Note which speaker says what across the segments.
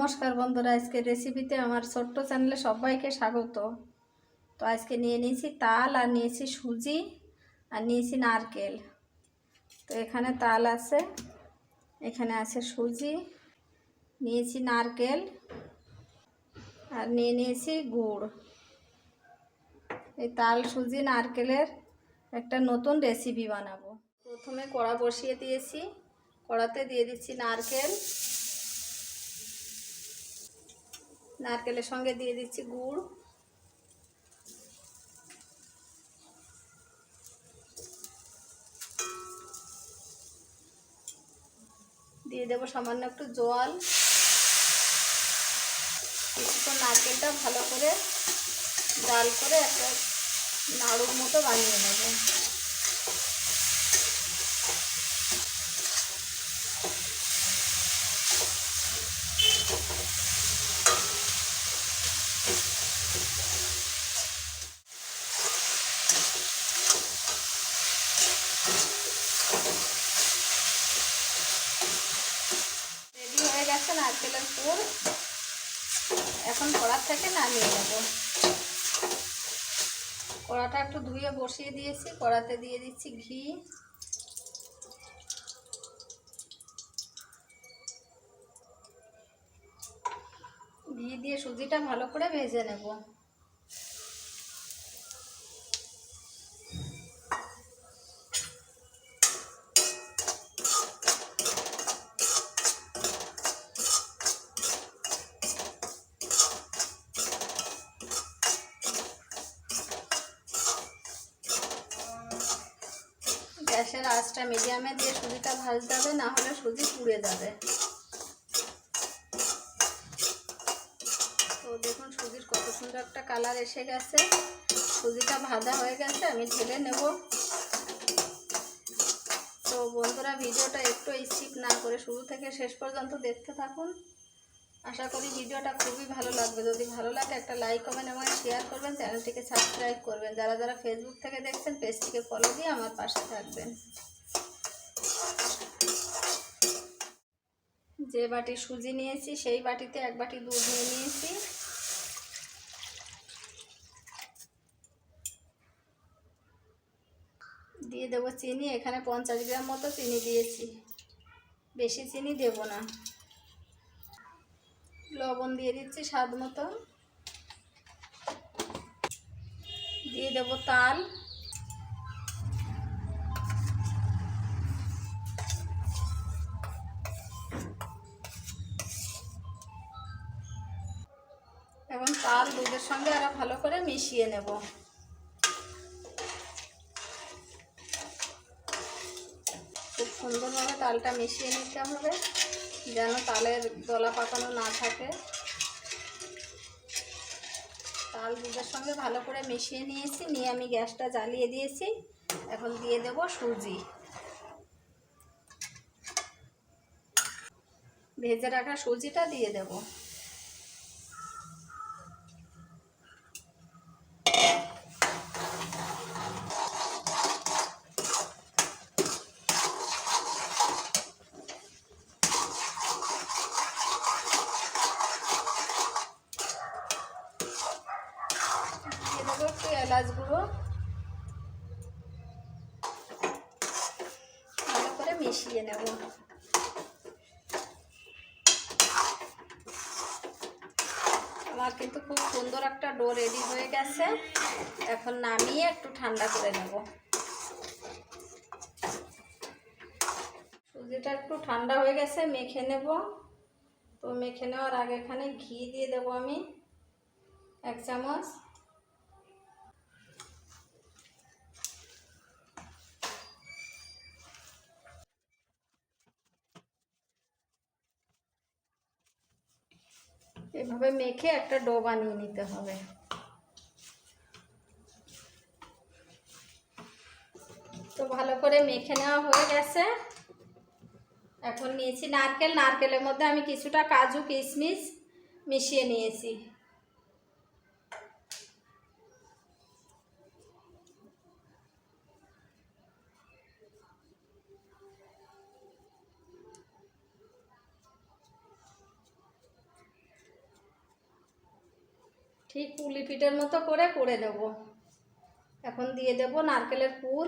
Speaker 1: নমস্কার বন্ধুরা আজকে রেসিপিতে আমার ছোট্ট চ্যানেলে সবাইকে স্বাগত। তো আজকে নিয়ে নিয়েছি তাল আর নিয়েছি সুজি আর নিয়েছি নারকেল। তো এখানে তাল আছে, এখানে আছে সুজি, নিয়েছি নারকেল আর নিয়ে নিয়েছি গুড়। এই তাল, সুজি, নারকেলের একটা নতুন রেসিপি বানাবো। প্রথমে কড়া বসিয়ে দিয়েছি, কড়াতে দিয়ে দিচ্ছি নারকেল। নারকেলের সঙ্গে দিয়ে দিচ্ছি গুড়। দিয়ে দেবো সামান্য একটু জল। কিছুক্ষণ নারকেলটা ভালো করে ডাল করে একটা নাড়ুর মতো বানিয়ে নেব রেডি হয়ে গেছে নারকেলের পুর এখন কড়ার থেকে নামিয়ে নেব। কড়াটা একটু ধুয়ে বসিয়ে দিয়েছি। কড়াতে দিয়ে দিচ্ছি ঘি। ঘি দিয়ে সুজিটা ভালো করে ভেজে নেব। গ্যাসের আঁচটা মিডিয়ামে দিয়ে সুজিটা ভাজতে হবে, না হলে সুজি পুড়ে যাবে। তো দেখুন সুজির কত সুন্দর একটা কালার এসে গেছে। সুজিটা ভাজা হয়ে গেছে, আমি ঢেলে নেব। তো বন্ধুরা, ভিডিওটা একটু স্কিপ না করে শুরু থেকে শেষ পর্যন্ত দেখতে থাকুন। আশা করি ভিডিওটা খুবই ভালো লাগবে। যদি ভালো লাগে একটা লাইক কমেন্ট এবং শেয়ার করবেন চ্যানেলটিকে সাবস্ক্রাইব করবেন। যারা যারা ফেসবুক থেকে দেখছেন পেজটিকে ফলো দিয়ে আমার পাশে থাকবেন। যে বাটি সুজি নিয়েছি, সেই বাটিতে এক বাটি দুধ নিয়ে নিয়েছি। দিয়ে দেবো চিনি। এখানে পঞ্চাশ গ্রাম মতো চিনি দিয়েছি। বেশি চিনি দেব না। লবণ দিয়ে দিচ্ছি স্বাদ মতো। দিয়ে দেবো তাল। এবং তাল দুধের সঙ্গে আরও ভালো করে মিশিয়ে নেব। খুব সুন্দরভাবে তালটা মিশিয়ে নিতে হবে। যেন তালের দলা পাকানো না থাকে। তাল দুধের সঙ্গে ভালো করে মিশিয়ে নিয়েছি, নিয়ে আমি গ্যাসটা জ্বালিয়ে দিয়েছি। এখন দিয়ে দেব সুজি। ভেজে রাখা সুজিটা দিয়ে দেব দিয়ে দেবো এলাচ গুঁড়ো ভালো করে মিশিয়ে নেব। আমার কিন্তু খুব সুন্দর একটা ডো রেডি হয়ে গেছে। এখন নামিয়ে একটু ঠান্ডা করে নেব। সুজিটা একটু ঠান্ডা হয়ে গেছে, মেখে নেব। তো মেখে নেওয়ার আগে এখানে ঘি দিয়ে দেবো আমি, এক চামচ। এভাবে মেখে একটা ডো বানিয়ে নিতে হবে। তো ভালো করে মেখে নেওয়া হয়ে গেছে। এখন নিয়েছি নারকেল। নারকেলের মধ্যে আমি কিছুটা কাজু কিশমিশ মিশিয়ে নিয়েছি। ঠিক পুলি পিঠের মতো করে করে নেব এখন দিয়ে দেব নারকেলের পুর।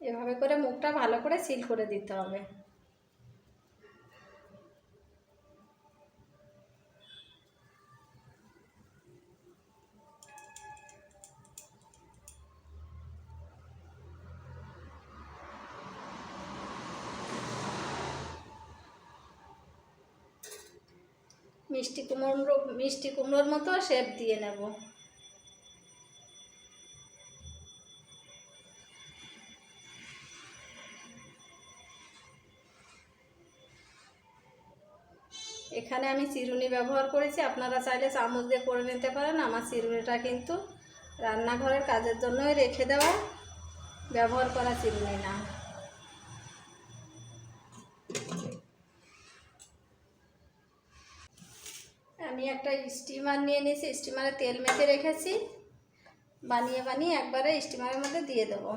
Speaker 1: এভাবে করে মুখটা ভালো করে সিল করে দিতে হবে। মিষ্টি কুমড়ো, মিষ্টি কুমড়োর মতো শেপ দিয়ে নেব। এখানে আমি চিরুনি ব্যবহার করেছি। আপনারা চাইলে চামচ দিয়ে করে নিতে পারেন। আমার চিরুনিটা কিন্তু রান্নাঘরের কাজের জন্যই রেখে দেওয়া। ব্যবহার করা চিরুনি না। আমি একটা স্টিমার নিয়ে নিয়েছি স্টিমারে তেল মেখে রেখেছি। বানিয়ে বানিয়ে একবারে স্টিমারের মধ্যে দিয়ে দেবো।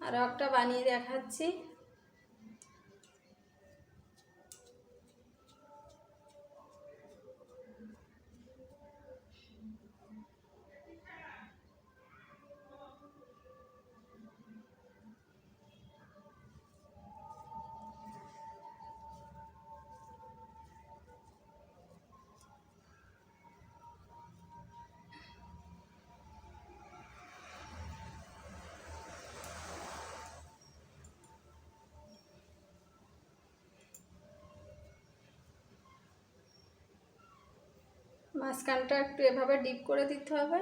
Speaker 1: আরও একটা বানিয়ে দেখাচ্ছি। মাঝখানটা একটু এভাবে ডিপ করে দিতে হবে।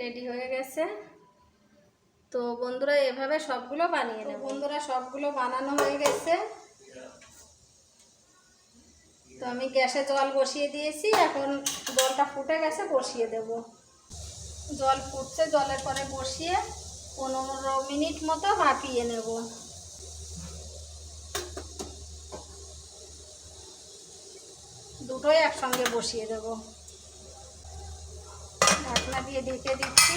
Speaker 1: রেডি হয়ে গেছে। তো বন্ধুরা এভাবে সবগুলো বানিয়ে নেব। বন্ধুরা সবগুলো বানানো হয়ে গেছে। তো আমি গ্যাসে জল বসিয়ে দিয়েছি, এখন জলটা ফুটে গেছে বসিয়ে দেব। জল ফুটছে, জলের পরে বসিয়ে পনেরো মিনিট মতো ভাপিয়ে নেব। দুটোই একসঙ্গে বসিয়ে দেব। ঢাকনা দিয়ে ঢেকে দিচ্ছি।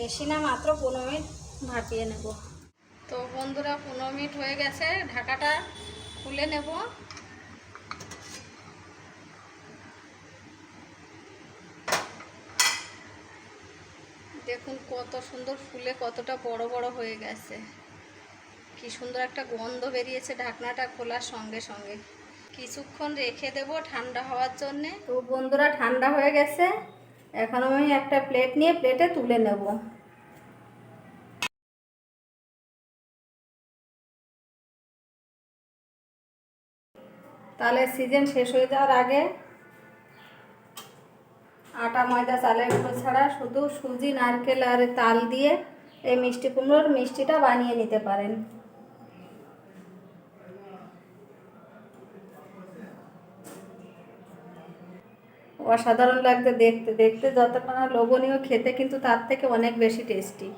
Speaker 1: বেশি না, মাত্র পনেরো মিনিট ভাপিয়ে নেব। তো বন্ধুরা, পনেরো মিনিট হয়ে গেছে, ঢাকাটা খুলে নেব। দেখুন কত সুন্দর ফুলে কতটা বড় বড় হয়ে গেছে। কি সুন্দর একটা গন্ধ বেরিয়েছে ঢাকনাটা খোলার সঙ্গে সঙ্গে। কিছুক্ষণ রেখে দেব ঠান্ডা হওয়ার জন্যে। তো বন্ধুরা, ঠান্ডা হয়ে গেছে। এখন আমি একটা প্লেট নিয়ে প্লেটে তুলে নেব। তাহলে সিজন শেষ হয়ে যাওয়ার আগে আটা, ময়দা, চালের গুঁড়ো ছাড়া শুধু সুজি, নারকেল আর তাল দিয়ে এই মিষ্টি কুমড়োর মিষ্টিটা বানিয়ে নিতে পারেন। অসাধারণ লাগতে দেখতে দেখতে যতটা লোভনীয়, খেতে কিন্তু তার থেকে অনেক বেশি টেস্টি।